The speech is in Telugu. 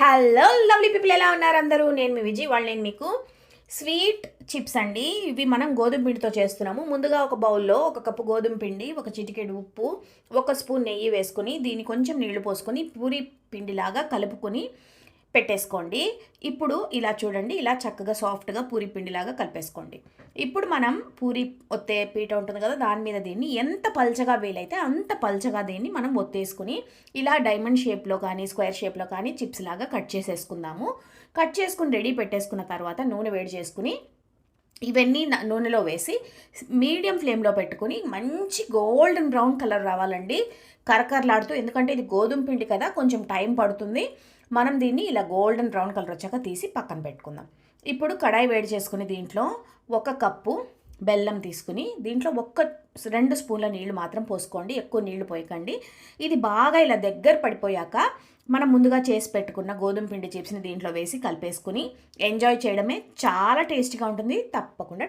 హలో లవ్లీ పీపుల్ ఎలా ఉన్నారు అందరూ? నేను మీ విజయ్ వాళ్ళు నేను మీకు. స్వీట్ చిప్స్ అండి. ఇవి మనం గోధుమ పిండితో చేస్తున్నాము. ముందుగా ఒక బౌల్లో ఒక కప్పు గోధుమ పిండి ఒక చిటికెడు ఉప్పు ఒక స్పూన్ నెయ్యి వేసుకుని దీన్ని కొంచెం నీళ్ళు పోసుకొని పూరి పిండిలాగా కలుపుకొని పెట్టేసుకోండి. ఇప్పుడు ఇలా చూడండి ఇలా చక్కగా సాఫ్ట్గా పూరి పిండిలాగా కలిపేసుకోండి. ఇప్పుడు మనం పూరి ఒత్తే పీట ఉంటుంది కదా దాని మీద దీన్ని ఎంత పల్చగా వేలైతే అంత పల్చగా దీన్ని మనం ఒత్తేసుకుని ఇలా డైమండ్ షేప్లో కానీ స్క్వేర్ షేప్లో కానీ చిప్స్ లాగా కట్ చేసేసుకుందాము. కట్ చేసుకుని రెడీ పెట్టేసుకున్న తర్వాత నూనె వేడి చేసుకుని ఇవన్నీ నూనెలో వేసి మీడియం ఫ్లేమ్లో పెట్టుకుని మంచి గోల్డెన్ బ్రౌన్ కలర్ రావాలండి. కరకరలాడుతూ ఎందుకంటే ఇది గోధుమ పిండి కదా కొంచెం టైం పడుతుంది. మనం దీన్ని ఇలా గోల్డెన్ బ్రౌన్ కలర్ వచ్చాక తీసి పక్కన పెట్టుకుందాం. ఇప్పుడు కడాయి వేడి చేసుకుని దీంట్లో ఒక కప్పు బెల్లం తీసుకుని దీంట్లో ఒక్క రెండు స్పూన్ల నీళ్ళు మాత్రం పోసుకోండి ఎక్కువ నీళ్ళు పోయకండి. ఇది బాగా ఇలా దగ్గర పడిపోయాక మనం ముందుగా చేసి పెట్టుకున్న గోధుమ పిండి చిప్స్ని దీంట్లో వేసి కలిపేసుకుని ఎంజాయ్ చేయడమే చాలా టేస్టీగా ఉంటుంది. తప్పకుండా